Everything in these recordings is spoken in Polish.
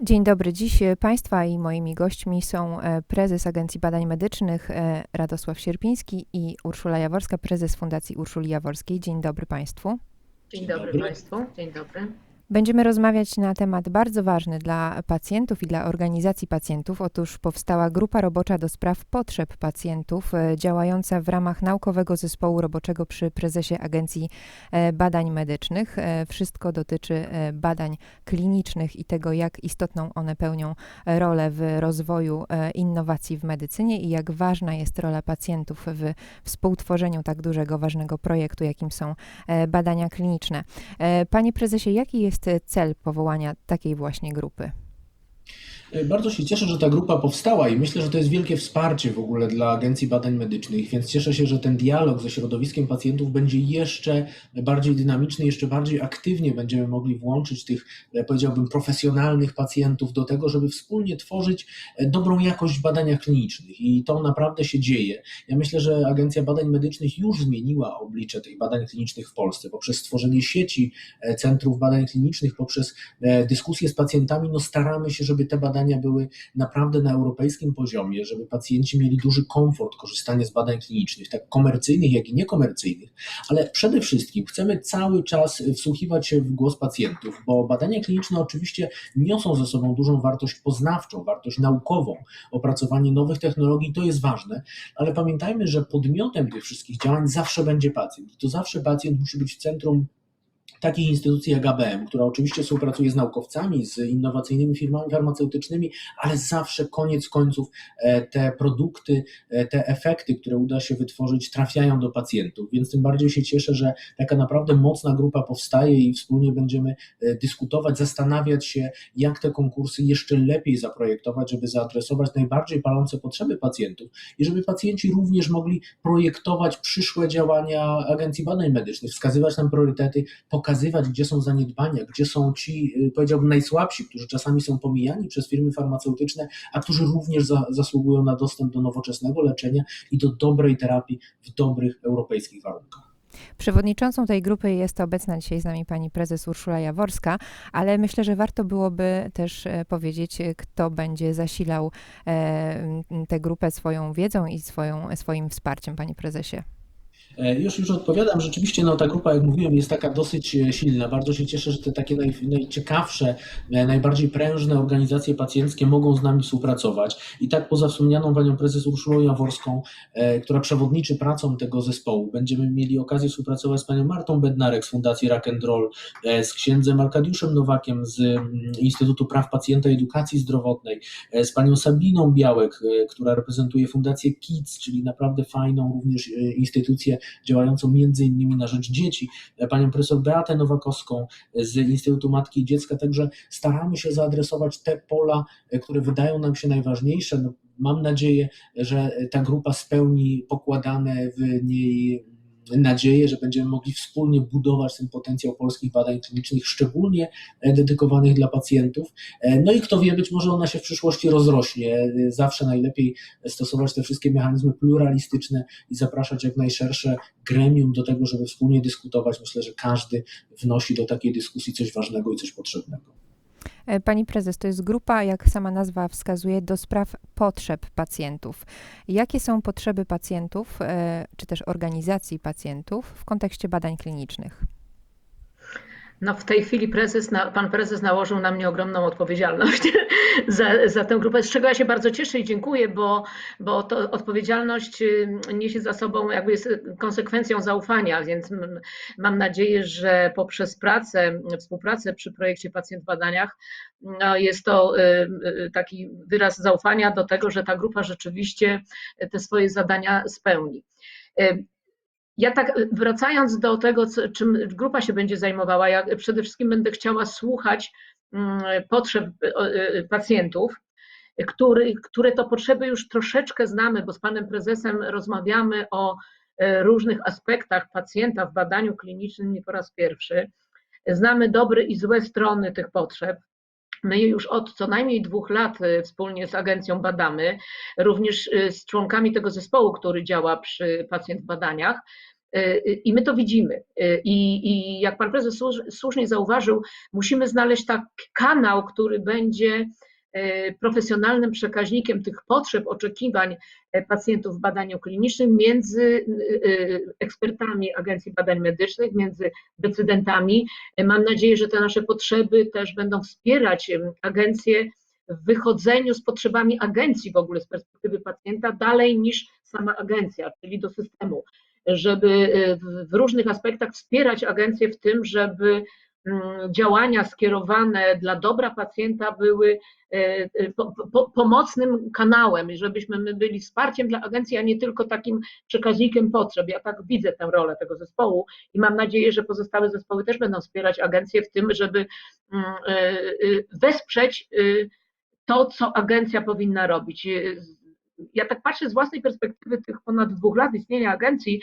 Dzień dobry. Dziś e, Państwa i moimi gośćmi są e, prezes Agencji Badań Medycznych e, Radosław Sierpiński i Urszula Jaworska, prezes Fundacji Urszuli Jaworskiej. Dzień dobry Państwu. Dzień dobry, dobry. Państwu. Dzień dobry. Będziemy rozmawiać na temat bardzo ważny dla pacjentów i dla organizacji pacjentów. Otóż powstała grupa robocza do spraw potrzeb pacjentów, e, działająca w ramach naukowego zespołu roboczego przy prezesie Agencji e, Badań Medycznych. E, wszystko dotyczy badań klinicznych i tego, jak istotną one pełnią rolę w rozwoju innowacji w medycynie i jak ważna jest rola pacjentów w współtworzeniu tak dużego, ważnego projektu, jakim są badania kliniczne. Panie prezesie, jaki jest jest cel powołania takiej właśnie grupy? E, bardzo się cieszę, że ta grupa powstała i myślę, że to jest wielkie wsparcie w ogóle dla Agencji Badań Medycznych, więc cieszę się, że ten dialog ze środowiskiem pacjentów będzie jeszcze bardziej dynamiczny, jeszcze bardziej aktywnie będziemy mogli włączyć tych, e, powiedziałbym, profesjonalnych pacjentów do tego, żeby wspólnie tworzyć e, dobrą jakość badania klinicznych i to naprawdę się dzieje. Ja myślę, że Agencja Badań Medycznych już zmieniła oblicze tych badań klinicznych w Polsce poprzez stworzenie sieci centrów badań klinicznych, poprzez dyskusje z pacjentami, no staramy się, żeby te badania badania były naprawdę na europejskim poziomie, żeby pacjenci mieli duży komfort korzystania z badań klinicznych, tak komercyjnych, jak i niekomercyjnych, ale przede wszystkim chcemy cały czas wsłuchiwać się w głos pacjentów, bo badania kliniczne oczywiście niosą ze sobą dużą wartość poznawczą, wartość naukową, opracowanie nowych technologii to jest ważne, ale pamiętajmy, że podmiotem tych wszystkich działań zawsze będzie pacjent. I to zawsze pacjent musi być w centrum takiej instytucji jak ABM, która oczywiście współpracuje z naukowcami, z innowacyjnymi firmami farmaceutycznymi, ale zawsze koniec końców e, te produkty, e, te efekty, które uda się wytworzyć, trafiają do pacjentów. Więc tym bardziej się cieszę, że taka naprawdę mocna grupa powstaje i wspólnie będziemy e, dyskutować, zastanawiać się, jak te konkursy jeszcze lepiej zaprojektować, żeby zaadresować najbardziej palące potrzeby pacjentów i żeby pacjenci również mogli projektować przyszłe działania Agencji Badań Medycznych, wskazywać nam priorytety, pokazywać, pokazywać, gdzie są zaniedbania, gdzie są ci, y, powiedziałbym, najsłabsi, którzy czasami są pomijani przez firmy farmaceutyczne, a którzy również za, zasługują na dostęp do nowoczesnego leczenia i do dobrej terapii w dobrych europejskich warunkach. Przewodniczącą tej grupy jest obecna dzisiaj z nami pani prezes Urszula Jaworska, ale myślę, że warto byłoby też e, powiedzieć, kto będzie zasilał e, tę grupę swoją wiedzą i swoją, swoim wsparciem, panie prezesie. E, już, już odpowiadam. Rzeczywiście no, ta grupa, jak mówiłem, jest taka dosyć e, silna. Bardzo się cieszę, że te takie naj, najciekawsze, e, najbardziej prężne organizacje pacjenckie mogą z nami współpracować. I tak poza wspomnianą panią prezes Urszulą Jaworską, która przewodniczy pracą tego zespołu, będziemy mieli okazję współpracować z panią Martą Bednarek z Fundacji Rock and Roll, z księdzem Arkadiuszem Nowakiem z mm, Instytutu Praw Pacjenta i Edukacji Zdrowotnej, z panią Sabiną Białek, która reprezentuje Fundację KIDS, czyli naprawdę fajną również instytucję działającą innymi na rzecz dzieci, panią profesor Beatę Nowakowską z Instytutu Matki i Dziecka, także staramy się zaadresować te pola, które wydają nam się najważniejsze. No, mam nadzieję, że ta grupa spełni pokładane w niej nadzieję, że będziemy mogli wspólnie budować ten potencjał polskich badań klinicznych, szczególnie e, dedykowanych dla pacjentów. E, no i kto wie, być może ona się w przyszłości rozrośnie. E, zawsze najlepiej stosować te wszystkie mechanizmy pluralistyczne i zapraszać jak najszersze gremium do tego, żeby wspólnie dyskutować. Myślę, że każdy wnosi do takiej dyskusji coś ważnego i coś potrzebnego. E, pani prezes, to jest grupa, jak sama nazwa wskazuje, do spraw potrzeb pacjentów. Jakie są potrzeby pacjentów, e, czy też organizacji pacjentów w kontekście badań klinicznych? No w tej chwili prezes, pan prezes nałożył na mnie ogromną odpowiedzialność za, za tę grupę, z czego ja się bardzo cieszę i dziękuję, bo, bo to odpowiedzialność y, niesie za sobą, jakby jest konsekwencją zaufania, więc mam nadzieję, że poprzez pracę, współpracę przy projekcie Pacjent w badaniach no jest to y, y, taki wyraz zaufania do tego, że ta grupa rzeczywiście te swoje zadania spełni. Ja tak wracając do tego, czym grupa się będzie zajmowała, ja przede wszystkim będę chciała słuchać mm, potrzeb y, pacjentów, który, które to potrzeby już troszeczkę znamy, bo z panem prezesem rozmawiamy o różnych aspektach pacjenta w badaniu klinicznym nie po raz pierwszy. Znamy dobre i złe strony tych potrzeb. My już od co najmniej dwóch lat e, wspólnie z agencją badamy, również e, z członkami tego zespołu, który działa przy pacjent w badaniach. I my to widzimy. I, i jak pan prezes słusz- słusznie zauważył, musimy znaleźć taki kanał, który będzie profesjonalnym przekaźnikiem tych potrzeb, oczekiwań e, pacjentów w badaniu klinicznym między e, ekspertami Agencji Badań Medycznych, między decydentami. Mam nadzieję, że te nasze potrzeby też będą wspierać agencję w wychodzeniu z potrzebami agencji w ogóle z perspektywy pacjenta dalej niż sama agencja, czyli do systemu, żeby e, w- różnych aspektach wspierać agencję w tym, żeby działania skierowane dla dobra pacjenta były e, e, po, po, pomocnym kanałem, żebyśmy my byli wsparciem dla agencji, a nie tylko takim przekaźnikiem potrzeb. Ja tak widzę tę rolę tego zespołu i mam nadzieję, że pozostałe zespoły też będą wspierać agencję w tym, żeby mm, e, wesprzeć to, co agencja powinna robić. Ja tak patrzę z własnej perspektywy tych ponad dwóch lat istnienia agencji,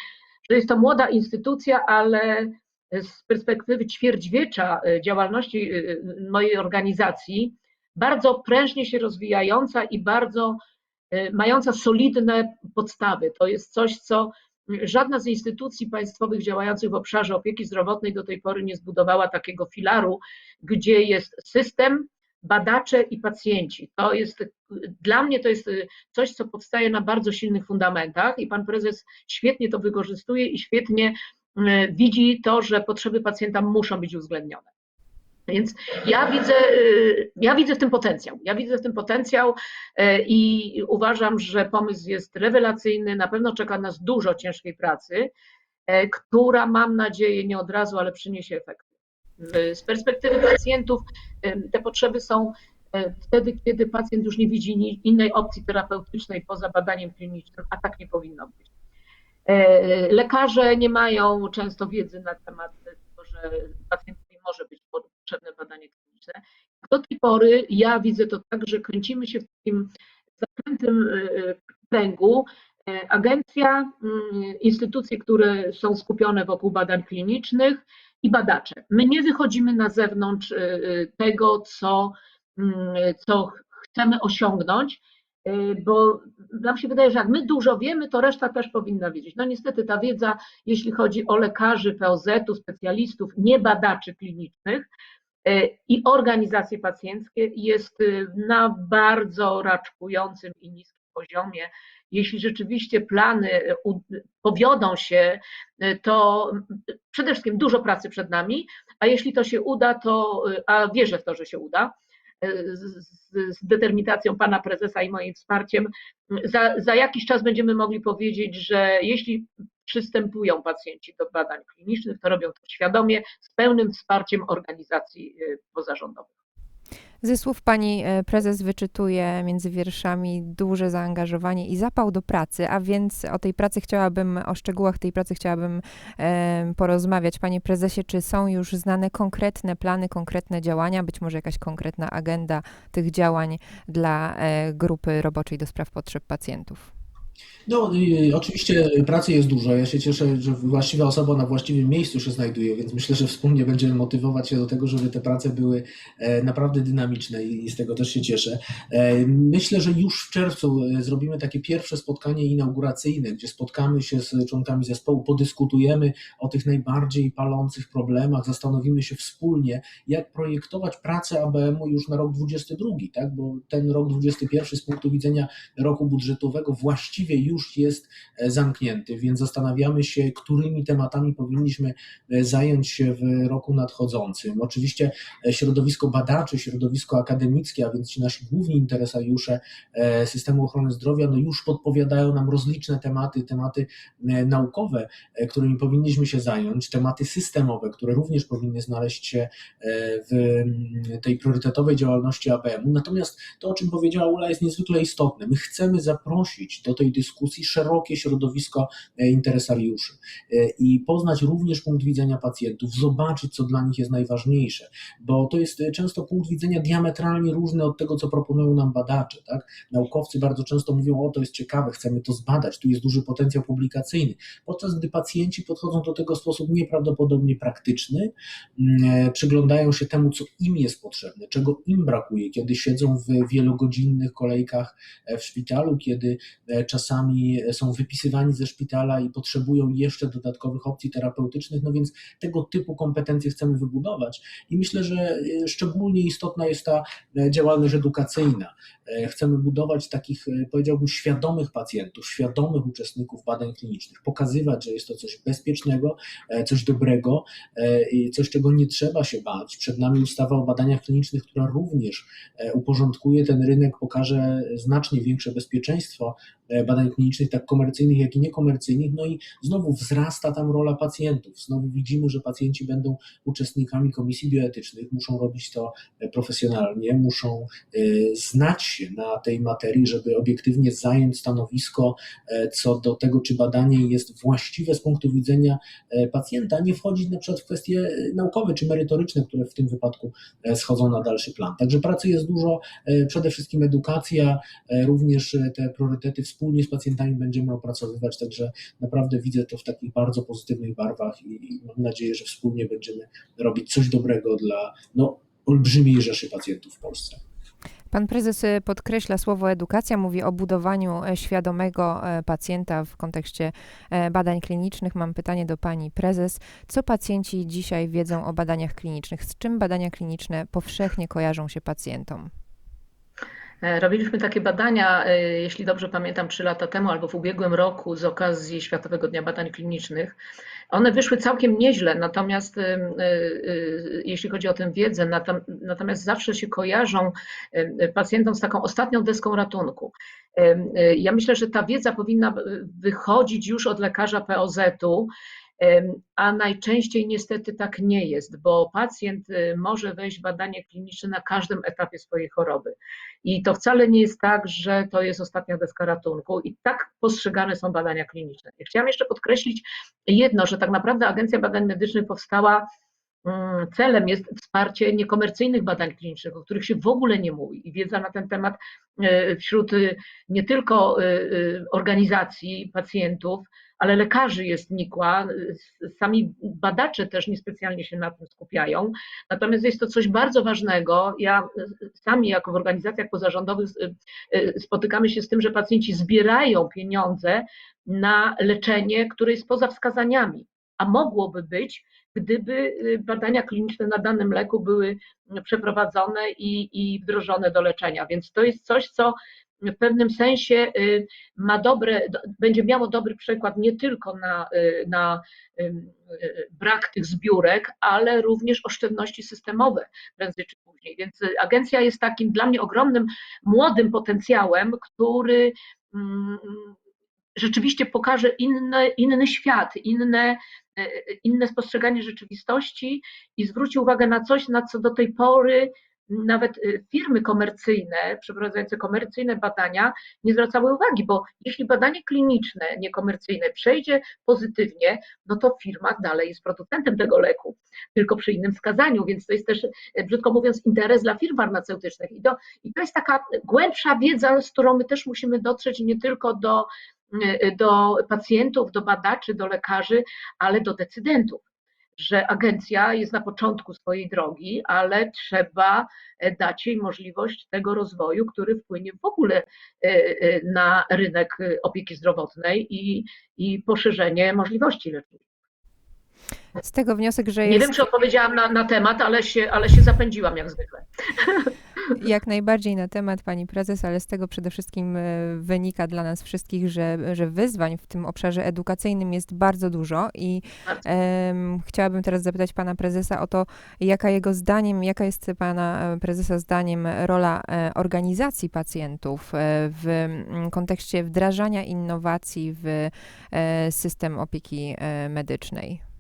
że jest to młoda instytucja, ale z perspektywy ćwierćwiecza e, działalności e, mojej organizacji, bardzo prężnie się rozwijająca i bardzo e, mająca solidne podstawy. To jest coś, co żadna z instytucji państwowych działających w obszarze opieki zdrowotnej do tej pory nie zbudowała takiego filaru, gdzie jest system, badacze i pacjenci. To jest dla mnie to jest coś, co powstaje na bardzo silnych fundamentach i pan prezes świetnie to wykorzystuje i świetnie widzi to, że potrzeby pacjenta muszą być uwzględnione. Więc ja widzę, e, ja widzę w tym potencjał. Ja widzę w tym potencjał e, i uważam, że pomysł jest rewelacyjny. Na pewno czeka nas dużo ciężkiej pracy, która mam nadzieję nie od razu, ale przyniesie efekty. Z perspektywy pacjentów te potrzeby są wtedy, kiedy pacjent już nie widzi innej opcji terapeutycznej poza badaniem klinicznym, a tak nie powinno być. E, Lekarze nie mają często wiedzy na temat tego, że pacjentowi może być potrzebne badanie kliniczne. Do tej pory ja widzę to tak, że kręcimy się w takim zakrętym e, kręgu. E, Agencja, mm, instytucje, które są skupione wokół badań klinicznych i badacze. My nie wychodzimy na zewnątrz tego, co, mm, co chcemy osiągnąć, bo nam się wydaje, że jak my dużo wiemy, to reszta też powinna wiedzieć. No niestety ta wiedza, jeśli chodzi o lekarzy, POZ-ów, specjalistów, nie badaczy klinicznych y, i organizacje pacjenckie jest y, na bardzo raczkującym i niskim poziomie. Jeśli rzeczywiście plany y, powiodą się, y, to y, przede wszystkim dużo pracy przed nami, a jeśli to się uda, to, y, a wierzę w to, że się uda, z, z- determinacją pana prezesa i moim wsparciem, za, za jakiś czas będziemy mogli powiedzieć, że jeśli przystępują pacjenci do badań klinicznych, to robią to świadomie, z pełnym wsparciem organizacji y, pozarządowych. Ze słów pani e, prezes wyczytuje między wierszami duże zaangażowanie i zapał do pracy, a więc o tej pracy chciałabym, o szczegółach tej pracy chciałabym em, porozmawiać. Panie prezesie, czy są już znane konkretne plany, konkretne działania, być może jakaś konkretna agenda tych działań dla e, grupy roboczej do spraw potrzeb pacjentów? No, oczywiście pracy jest dużo. Ja się cieszę, że właściwa osoba na właściwym miejscu się znajduje, więc myślę, że wspólnie będziemy motywować się do tego, żeby te prace były e, naprawdę dynamiczne i i z tego też się cieszę. E, Myślę, że już w czerwcu e, zrobimy takie pierwsze spotkanie inauguracyjne, gdzie spotkamy się z członkami zespołu, podyskutujemy o tych najbardziej palących problemach, zastanowimy się wspólnie, jak projektować pracę ABM-u już na rok 22, tak? bo ten rok 21 z punktu widzenia roku budżetowego właściwie już jest e, zamknięty, więc zastanawiamy się, którymi tematami powinniśmy e, zająć się w roku nadchodzącym. Oczywiście e, środowisko badaczy, środowisko akademickie, a więc ci nasi główni interesariusze systemu ochrony zdrowia, no już podpowiadają nam rozliczne tematy, tematy naukowe, którymi powinniśmy się zająć, tematy systemowe, które również powinny znaleźć się w mm, tej priorytetowej działalności ABM-u. Natomiast to, o czym powiedziała Ula, jest niezwykle istotne. My chcemy zaprosić do tej dyskusji szerokie środowisko e, interesariuszy e, i poznać również punkt widzenia pacjentów, zobaczyć, co dla nich jest najważniejsze, bo to jest e, często punkt widzenia diametralnie różny od tego, co proponują nam badacze. Tak? Naukowcy bardzo często mówią, o to jest ciekawe, chcemy to zbadać, tu jest duży potencjał publikacyjny, podczas gdy pacjenci podchodzą do tego w sposób nieprawdopodobnie praktyczny, mm, przyglądają się temu, co im jest potrzebne, czego im brakuje, kiedy siedzą w wielogodzinnych kolejkach w szpitalu, kiedy czasami czasami są wypisywani ze szpitala i potrzebują jeszcze dodatkowych opcji terapeutycznych, no więc tego typu kompetencje chcemy wybudować i myślę, że e, szczególnie istotna jest ta e, działalność edukacyjna. E, Chcemy budować takich, powiedziałbym, świadomych pacjentów, świadomych uczestników badań klinicznych, pokazywać, że jest to coś bezpiecznego, coś dobrego coś, czego nie trzeba się bać. Przed nami ustawa o badaniach klinicznych, która również uporządkuje ten rynek, pokaże znacznie większe bezpieczeństwo badań klinicznych, tak komercyjnych, jak i niekomercyjnych. No i znowu wzrasta tam rola pacjentów. Znowu widzimy, że pacjenci będą uczestnikami komisji bioetycznych, muszą robić to e, profesjonalnie, muszą e, znać się na tej materii, żeby obiektywnie zająć stanowisko e, co do tego, czy badanie jest właściwe z punktu widzenia e, pacjenta, nie wchodzić na przykład w kwestie e, naukowe czy merytoryczne, które w tym wypadku e, schodzą na dalszy plan. Także pracy jest dużo, e, przede wszystkim edukacja, e, również e, te priorytety wspólnie z pacjentami będziemy opracowywać, także naprawdę widzę to w takich bardzo pozytywnych barwach i, i mam nadzieję, że wspólnie będziemy robić coś dobrego dla no, olbrzymiej rzeszy pacjentów w Polsce. Pan prezes y, podkreśla słowo edukacja, mówi o budowaniu e, świadomego e, pacjenta w kontekście e, badań klinicznych. Mam pytanie do pani prezes. Co pacjenci dzisiaj wiedzą o badaniach klinicznych? Z czym badania kliniczne powszechnie kojarzą się pacjentom? E, Robiliśmy takie badania, e, jeśli dobrze pamiętam, trzy lata temu albo w ubiegłym roku z okazji Światowego Dnia Badań Klinicznych. One wyszły całkiem nieźle, natomiast e, jeśli chodzi o tę wiedzę, natom- natomiast zawsze się kojarzą pacjentom z taką ostatnią deską ratunku. Ja myślę, że ta wiedza powinna wychodzić już od lekarza POZ-u, A najczęściej niestety tak nie jest, bo pacjent y, może wejść w badanie kliniczne na każdym etapie swojej choroby. I to wcale nie jest tak, że to jest ostatnia deska ratunku i tak postrzegane są badania kliniczne. Chciałam jeszcze podkreślić jedno, że tak naprawdę Agencja Badań Medycznych powstała celem jest wsparcie niekomercyjnych badań klinicznych, o których się w ogóle nie mówi. I wiedza na ten temat y, wśród y, nie tylko y, organizacji pacjentów, ale lekarzy jest nikła, sami badacze też niespecjalnie się na tym skupiają. Natomiast jest to coś bardzo ważnego. Ja sami jako w organizacjach pozarządowych spotykamy się z tym, że pacjenci zbierają pieniądze na leczenie, które jest poza wskazaniami, a mogłoby być, gdyby y, badania kliniczne na danym leku były przeprowadzone i, i wdrożone do leczenia. Więc to jest coś, co w pewnym sensie y, ma dobre, do- będzie miało dobry przykład nie tylko na, y, na brak tych zbiórek, ale również oszczędności systemowe prędzej czy później. Więc agencja jest takim dla mnie ogromnym młodym potencjałem, który mm, rzeczywiście pokaże inny, inny świat, inne, e, inne postrzeganie rzeczywistości i zwróci uwagę na coś, na co do tej pory nawet y, firmy komercyjne, przeprowadzające komercyjne badania, nie zwracały uwagi, bo jeśli badanie kliniczne, niekomercyjne przejdzie pozytywnie, no to firma dalej jest producentem tego leku, tylko przy innym wskazaniu, więc to jest też, e, brzydko mówiąc, interes dla firm farmaceutycznych. I to, i to jest taka głębsza wiedza, z którą my też musimy dotrzeć nie tylko do, e, do pacjentów, do badaczy, do lekarzy, ale do decydentów że agencja jest na początku swojej drogi, ale trzeba e, dać jej możliwość tego rozwoju, który wpłynie w ogóle e, e, na rynek e, opieki zdrowotnej i, i poszerzenie możliwości leczniczych. Z tego wniosek, że Nie jest wiem, czy odpowiedziałam na, na temat, ale się, ale się zapędziłam jak zwykle. jak najbardziej na temat pani prezes, ale z tego przede wszystkim e, wynika dla nas wszystkich, że, że wyzwań w tym obszarze edukacyjnym jest bardzo dużo i em, chciałabym teraz zapytać pana prezesa o to, jaka jego zdaniem, jaka jest pana e, prezesa zdaniem rola e, organizacji pacjentów w mm, kontekście wdrażania innowacji w system opieki medycznej.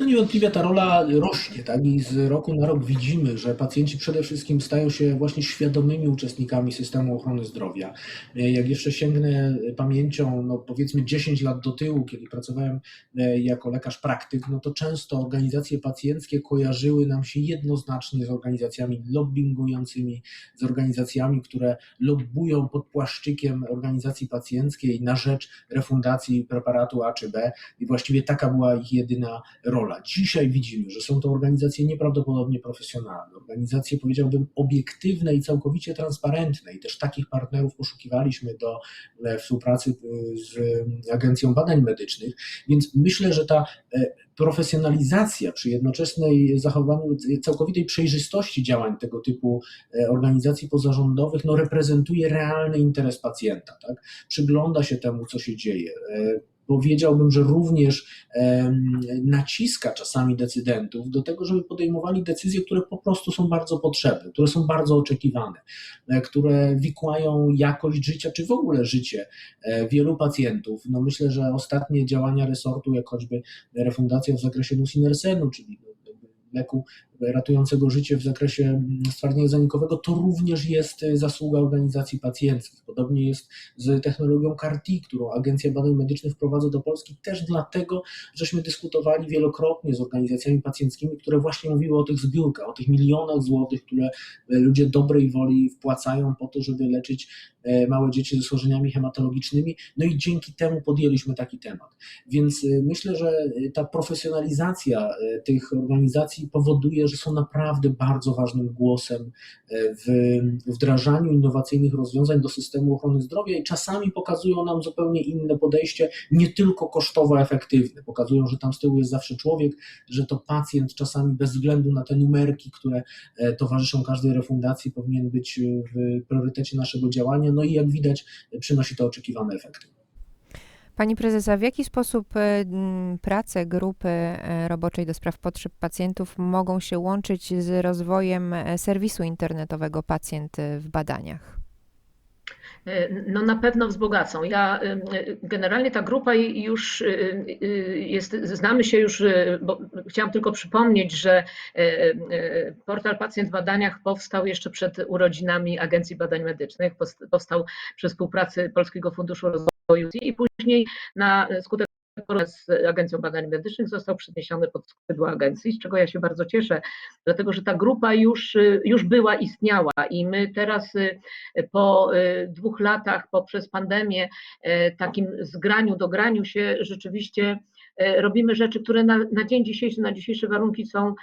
No niewątpliwie ta rola rośnie, tak? I z roku na rok widzimy, że pacjenci przede wszystkim stają się właśnie świadomymi uczestnikami systemu ochrony zdrowia. Jak jeszcze sięgnę pamięcią, no powiedzmy 10 lat do tyłu, kiedy pracowałem e, jako lekarz praktyk, no to często organizacje pacjenckie kojarzyły nam się jednoznacznie z organizacjami lobbyingującymi, z organizacjami, które lobbują pod płaszczykiem organizacji pacjenckiej na rzecz refundacji preparatu A czy B i właściwie taka była ich jedyna rola. Rola. Dzisiaj widzimy, że są to organizacje nieprawdopodobnie profesjonalne, organizacje powiedziałbym obiektywne i całkowicie transparentne i też takich partnerów poszukiwaliśmy do e, współpracy e, z Agencją Badań Medycznych, więc myślę, że ta e, profesjonalizacja przy jednoczesnej zachowaniu całkowitej przejrzystości działań tego typu organizacji pozarządowych no, reprezentuje realny interes pacjenta. Tak? Przygląda się temu, co się dzieje. Powiedziałbym, że również naciska czasami decydentów do tego, żeby podejmowali decyzje, które po prostu są bardzo potrzebne, które są bardzo oczekiwane, e, które wikłają jakość życia, czy w ogóle życie e, wielu pacjentów. No myślę, że ostatnie działania resortu, jak choćby refundacja w zakresie nusinersenu, czyli leku ratującego życie w zakresie mm, stwardnienia zanikowego, to również jest e, zasługa organizacji pacjenckich. Podobnie jest z technologią CAR-T, którą Agencja Badań Medycznych wprowadza do Polski, też dlatego, żeśmy dyskutowali wielokrotnie z organizacjami pacjenckimi, które właśnie mówiły o tych zbiórkach, o tych milionach złotych, które e, ludzie dobrej woli wpłacają po to, żeby leczyć e, małe dzieci ze schorzeniami hematologicznymi. No i dzięki temu podjęliśmy taki temat. Więc myślę, że ta profesjonalizacja tych organizacji powoduje, że są naprawdę bardzo ważnym głosem e, w wdrażaniu innowacyjnych rozwiązań do systemu ochrony zdrowia i czasami pokazują nam zupełnie inne podejście, nie tylko kosztowo efektywne. Pokazują, że tam z tyłu jest zawsze człowiek, że to pacjent czasami bez względu na te numerki, które e, towarzyszą każdej refundacji, powinien być w priorytecie naszego działania. No i jak widać, przynosi to oczekiwane efekty. Pani prezesa, w jaki sposób e, m, prace grupy e, roboczej do spraw potrzeb pacjentów mogą się łączyć z rozwojem e, serwisu internetowego Pacjent e, w badaniach? No na pewno wzbogacą. Ja y, generalnie ta grupa już y, y, jest, znamy się już, bo chciałam tylko przypomnieć, że portal Pacjent w badaniach powstał jeszcze przed urodzinami Agencji Badań Medycznych, powstał przy współpracy Polskiego Funduszu Rozwoju i później na skutek z Agencją Badań Medycznych został przeniesiony pod skrzydła agencji, z czego ja się bardzo cieszę, dlatego że ta grupa już, już była, istniała. I my teraz po dwóch latach, poprzez pandemię, takim zgraniu, dograniu się rzeczywiście robimy rzeczy, które na, na dzień dzisiejszy, na dzisiejsze warunki są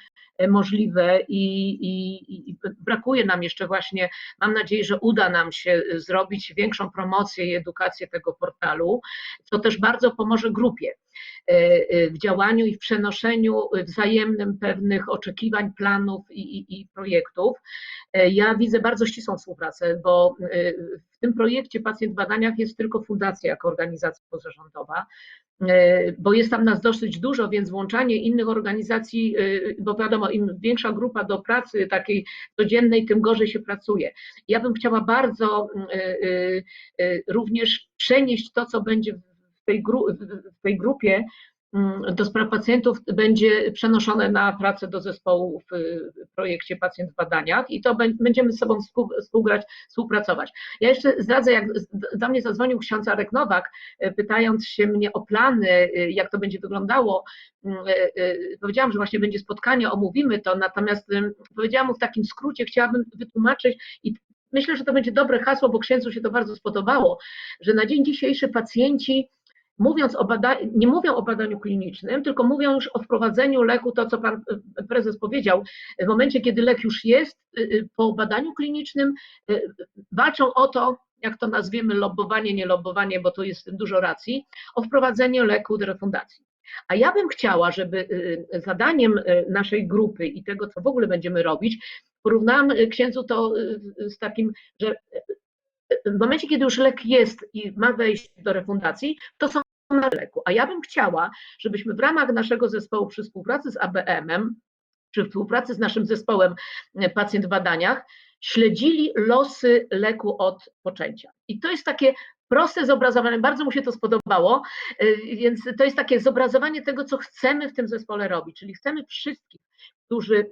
możliwe i, i, i, brakuje nam jeszcze właśnie, mam nadzieję, że uda nam się zrobić większą promocję i edukację tego portalu, co też bardzo pomoże grupie w działaniu i w przenoszeniu wzajemnym pewnych oczekiwań, planów i, i projektów. Ja widzę bardzo ścisłą współpracę, bo w tym projekcie Pacjent w badaniach jest tylko fundacja jako organizacja pozarządowa, bo jest tam nas dosyć dużo, więc włączanie innych organizacji, bo wiadomo, im większa grupa do pracy takiej codziennej, tym gorzej się pracuje. Ja bym chciała bardzo również przenieść to, co będzie w tej, gru, w tej grupie do spraw pacjentów będzie przenoszone na pracę do zespołu w projekcie Pacjent w badaniach i to będziemy z sobą współgrać, współpracować. Ja jeszcze zdradzę, jak do mnie zadzwonił ksiądz Arek Nowak, pytając się mnie o plany, jak to będzie wyglądało. Powiedziałam, że właśnie będzie spotkanie, omówimy to, natomiast powiedziałam mu w takim skrócie, chciałabym wytłumaczyć i myślę, że to będzie dobre hasło, bo księdzu się to bardzo spodobało, że na dzień dzisiejszy pacjenci mówiąc o badaniu, nie mówią o badaniu klinicznym, tylko mówią już o wprowadzeniu leku, to co pan prezes powiedział, w momencie, kiedy lek już jest, po badaniu klinicznym walczą o to, jak to nazwiemy, lobbowanie, nie lobbowanie, bo tu jest dużo racji, o wprowadzenie leku do refundacji. A ja bym chciała, żeby zadaniem naszej grupy i tego, co w ogóle będziemy robić, porównałam księdzu to z takim, że w momencie, kiedy już lek jest i ma wejść do refundacji, to są na leku. A ja bym chciała, żebyśmy w ramach naszego zespołu przy współpracy z ABM-em, przy współpracy z naszym zespołem pacjent w badaniach, śledzili losy leku od poczęcia. I to jest takie proste zobrazowanie, bardzo mu się to spodobało, więc to jest takie zobrazowanie tego, co chcemy w tym zespole robić, czyli chcemy wszystkich, którzy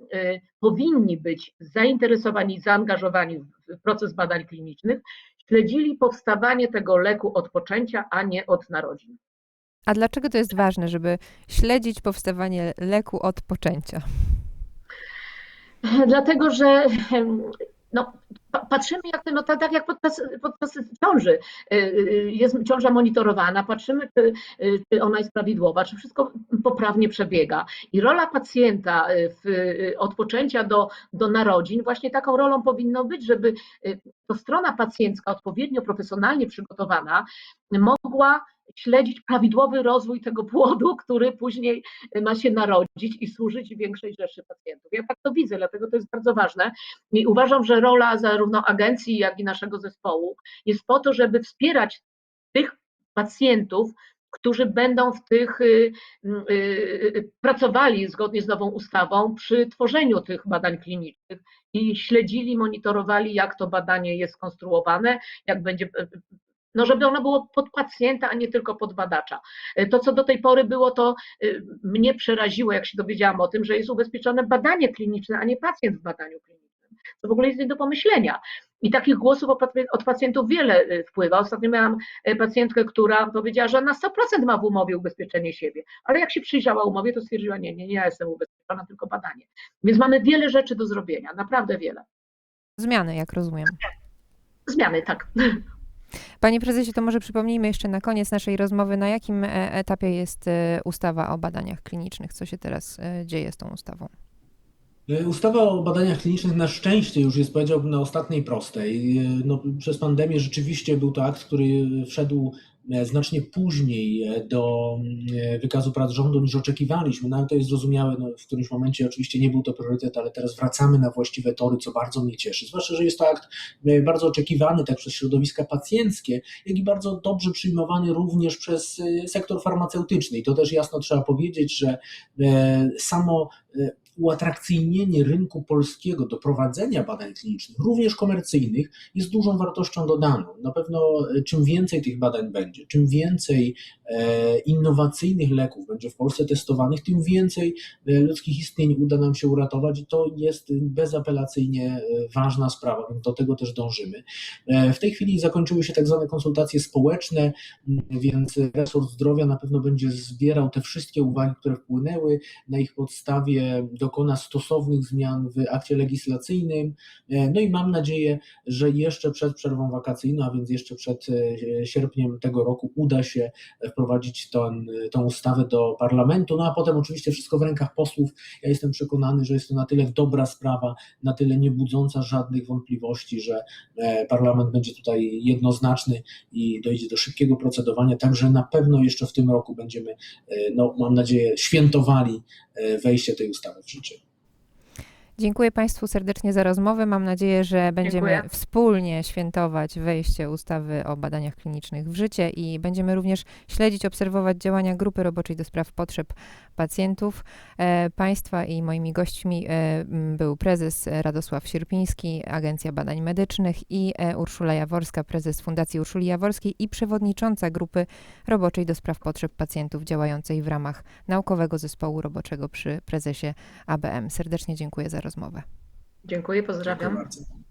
powinni być zainteresowani, zaangażowani w proces badań klinicznych, śledzili powstawanie tego leku od poczęcia, a nie od narodzin. A dlaczego to jest ważne, żeby śledzić powstawanie leku od poczęcia? Dlatego, że no, pa- patrzymy jak no tak, jak podczas, podczas ciąży y, y, jest ciąża monitorowana, patrzymy czy, y, czy ona jest prawidłowa, czy wszystko poprawnie przebiega. I rola pacjenta w, od poczęcia do, do narodzin właśnie taką rolą powinno być, żeby to strona pacjencka odpowiednio profesjonalnie przygotowana mogła śledzić prawidłowy rozwój tego płodu, który później ma się narodzić i służyć większej rzeszy pacjentów. Ja tak to widzę, dlatego to jest bardzo ważne. I uważam, że rola zarówno agencji, jak i naszego zespołu jest po to, żeby wspierać tych pacjentów, którzy będą w tych y, y, y, pracowali zgodnie z nową ustawą przy tworzeniu tych badań klinicznych i śledzili, monitorowali, jak to badanie jest skonstruowane, jak będzie no żeby ono było pod pacjenta, a nie tylko pod badacza. To, co do tej pory było, to mnie przeraziło, jak się dowiedziałam o tym, że jest ubezpieczone badanie kliniczne, a nie pacjent w badaniu klinicznym. To w ogóle jest nie do pomyślenia. I takich głosów od pac- od pacjentów wiele y, wpływa. Ostatnio miałam y, pacjentkę, która powiedziała, że na 100% ma w umowie ubezpieczenie siebie, ale jak się przyjrzała umowie, to stwierdziła, nie, nie, nie, ja jestem ubezpieczona, tylko badanie. Więc mamy wiele rzeczy do zrobienia, naprawdę wiele. Zmiany, jak rozumiem. Zmiany, tak. Panie prezesie, to może przypomnijmy jeszcze na koniec naszej rozmowy, na jakim e, etapie jest e, ustawa o badaniach klinicznych? Co się teraz e, dzieje z tą ustawą? E, Ustawa o badaniach klinicznych na szczęście już jest, powiedziałbym, na ostatniej prostej. E, No, przez pandemię rzeczywiście był to akt, który wszedł e, znacznie później do wykazu prac rządu niż oczekiwaliśmy. No ale to jest zrozumiałe, no, w którymś momencie oczywiście nie był to priorytet, ale teraz wracamy na właściwe tory, co bardzo mnie cieszy. Zwłaszcza, że jest to akt bardzo oczekiwany tak przez środowiska pacjenckie, jak i bardzo dobrze przyjmowany również przez sektor farmaceutyczny. I to też jasno trzeba powiedzieć, że samo uatrakcyjnienie rynku polskiego do prowadzenia badań klinicznych, również komercyjnych, jest dużą wartością dodaną. Na pewno e, czym więcej tych badań będzie, czym więcej e, innowacyjnych leków będzie w Polsce testowanych, tym więcej e, ludzkich istnień uda nam się uratować i to jest bezapelacyjnie ważna sprawa, więc do tego też dążymy. W tej chwili zakończyły się tak zwane konsultacje społeczne, m, więc resort zdrowia na pewno będzie zbierał te wszystkie uwagi, które wpłynęły, na ich podstawie dokona stosownych zmian w akcie legislacyjnym. E, No i mam nadzieję, że jeszcze przed przerwą wakacyjną, a więc jeszcze przed e, sierpniem tego roku uda się wprowadzić tą, ustawę do parlamentu. No a potem oczywiście wszystko w rękach posłów. Ja jestem przekonany, że jest to na tyle dobra sprawa, na tyle nie budząca żadnych wątpliwości, że e, parlament będzie tutaj jednoznaczny i dojdzie do szybkiego procedowania. Także na pewno jeszcze w tym roku będziemy, no mam nadzieję, świętowali wejście tej ustawy w. Future. Dziękuję Państwu serdecznie za rozmowę. Mam nadzieję, że będziemy Dziękuję. wspólnie świętować wejście ustawy o badaniach klinicznych w życie i będziemy również śledzić, obserwować działania grupy roboczej do spraw potrzeb pacjentów. E, państwa i moimi gośćmi e, był prezes Radosław Sierpiński, Agencja Badań Medycznych i e, Urszula Jaworska, prezes Fundacji Urszuli Jaworskiej i przewodnicząca grupy roboczej do spraw potrzeb pacjentów działającej w ramach naukowego zespołu roboczego przy prezesie ABM. Serdecznie dziękuję za rozmowę. Dziękuję, pozdrawiam. Dziękuję bardzo.